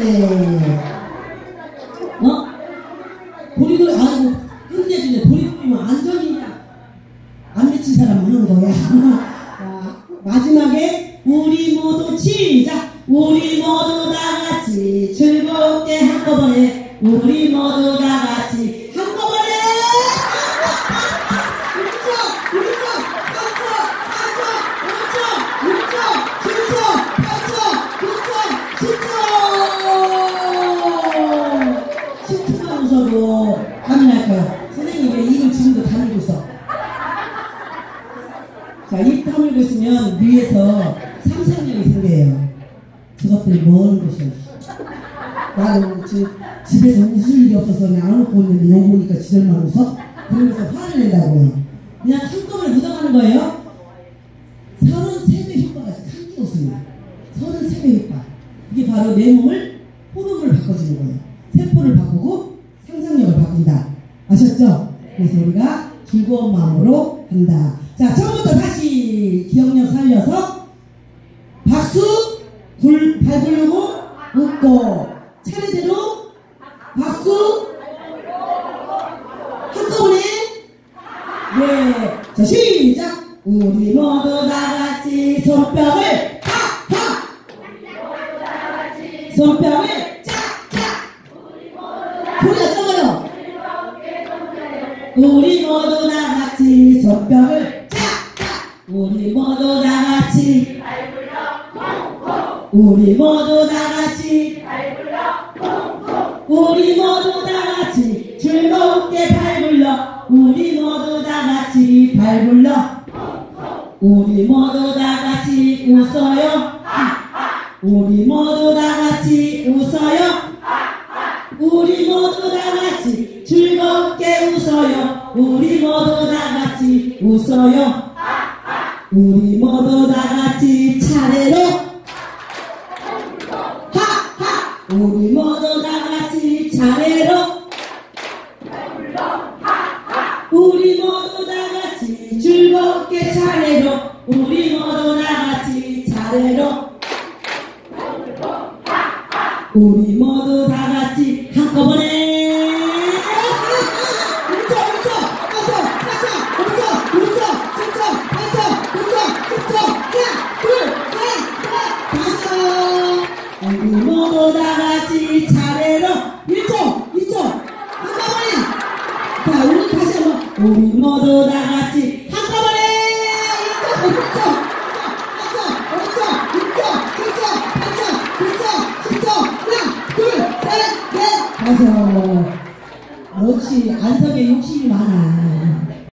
네. 어? 보리돌이, 아이고, 끝내주네. 보리돌이면 안전이냐? 안 미친 사람 하는 거야. 자, 마지막에, 우리 모두 시작! 우리 모두 다 같이 즐겁게 한꺼번에, 우리 모두 다 같이 날 거야. 선생님 왜 입을 지금도 다물고 있어? 자, 입 다물고 있으면 위에서 상상력이 생겨요. 저것들이 뭐 하는 것이야. 나는 지금 집에서 웃을 일이 없어서 그냥 안 웃고 있는데 욕 보니까 지들만 웃어? 그러면서 화를 낸다고요. 그냥 한꺼번에 묻어가는 거예요. 33배 효과가. 한끼 웃습니다. 33배 효과. 이게 바로 내 몸을 호르몬을 바꿔주는 거예요. 세포를 바꾸고. 아셨죠? 그래서 우리가 즐거운 마음으로 한다. 자, 처음부터 다시 기억력 살려서 박수, 굴, 발 굴르고, 웃고, 차례대로 박수, 한꺼번에, 네. 자, 시작! 우리 모두 다 같이 손뼉을 팍! 팍! 손뼉을 우리 모두 다 같이 손뼉을 짝짝! 우리 모두 다 같이 우리 모두 다 같이 우리 모두 다 같이 즐겁게 발 굴러. 우리 모두 다 같이 발 굴러. 우리 모두 다 같이 웃어요. 우리 모두 다 같이 우리 모두 다 같이 웃어요. 우리 모두 다 같이 차례로. 하하. 우리 모두 다 같이 차례로. 우리 모두 다 같이 즐겁게 차례로. 우리 모두 다 같이 차례로. 우리 모두 다 같이 한꺼번에 모두 다 같이 차례로 1초 2초 한꺼번에. 자 우리 다시 한 번. 우리 모두 다 같이 한꺼번에. 1초 2초 4초 5초 6초 7초 8초 9초 10초 하나 둘 셋 넷. 다섯 역시 안석에 욕심이 많아